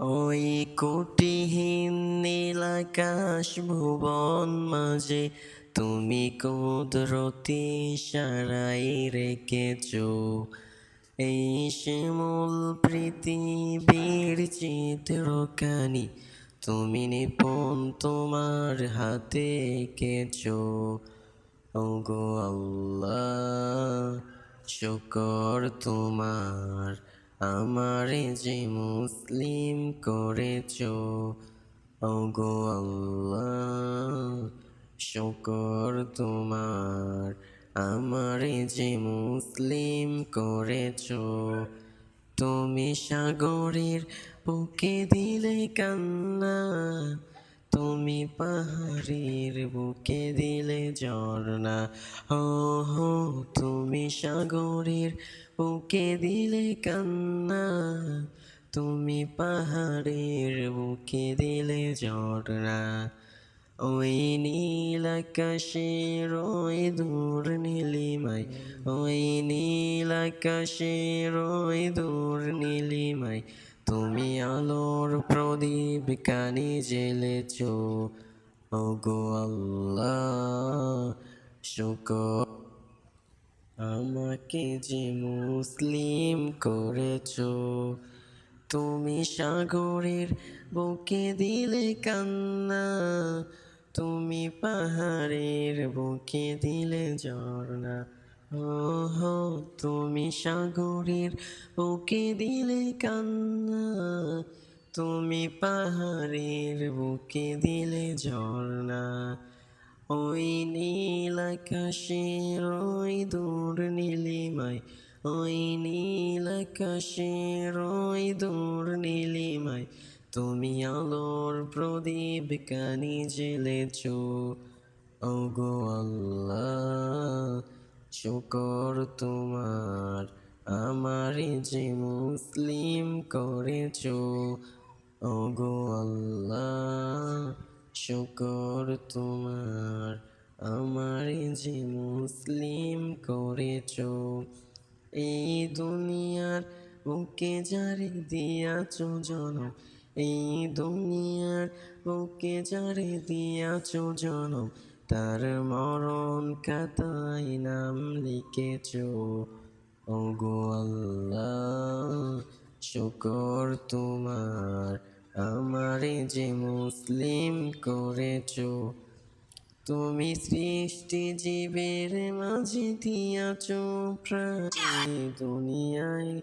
ওই কোটিহীন নীলাকাশ ভুবন মাঝে তুমি কুদরতি সারাই রেখেছ। এই শিমুল পৃথিবীর চিত্রকানি তুমি নিপুণ তোমার হাতে এঁকেছ। ওগো আল্লাহ, শুকর তোমার আমারে যে মুসলিম করেছ, ওগো আল্লাহ, শকর তোমার। আমারে যে মুসলিম করেছ, তুমি সাগরের বুকে দিলে কান্না। তুমি পাহাড়ের বুকে দিলে ঝর্ণা। ও হো তুমি সাগরের বুকে দিলে কান্না। তুমি পাহাড়ের বুকে দিলে ঝর্ণা। ওই নীল আকাশের ওই দূর নীলিমাই ওই নীল আকাশের ওই দূর নীলিমাই তুমি আলোর প্রদীপ কানি জেলেছ ওগো আল্লাহ, শুকর। আমাকে যে মুসলিম করেছ, তুমি সাগরের বুকে দিলে কান্না, তুমি পাহাড়ের বুকে দিলে ঝর্ণা। তুমি সাগরের বুকে দিলে কান্না, তুমি পাহাড়ের বুকে দিলে ঝর্ণা। ওই নীল আকাশের, ওই দূর নীলিমায়, ওই নীল আকাশের, ওই দূর নীলিমায়, তুমি আলোর প্রদীপ কানি জ্বেলেছ। ওগো আল্লাহ শুকর তোমার, আমারে যে মুসলিম করেছ। ওগো আল্লাহ, শুকর তোমার, আমারে যে মুসলিম করেছ। এই দুনিয়ার বুকে যারে দিয়াছ জনম, এই দুনিয়ার বুকে যারে দিয়াছ জনম তার মরণ কাতাই নাম লিখেছ। ওগো আল্লাহ, শুকর তোমার, আমারে যে মুসলিম করেছ। তুমি সৃষ্টি জীবের মাঝে দিয়াছ প্রায় দুনিয়ায়।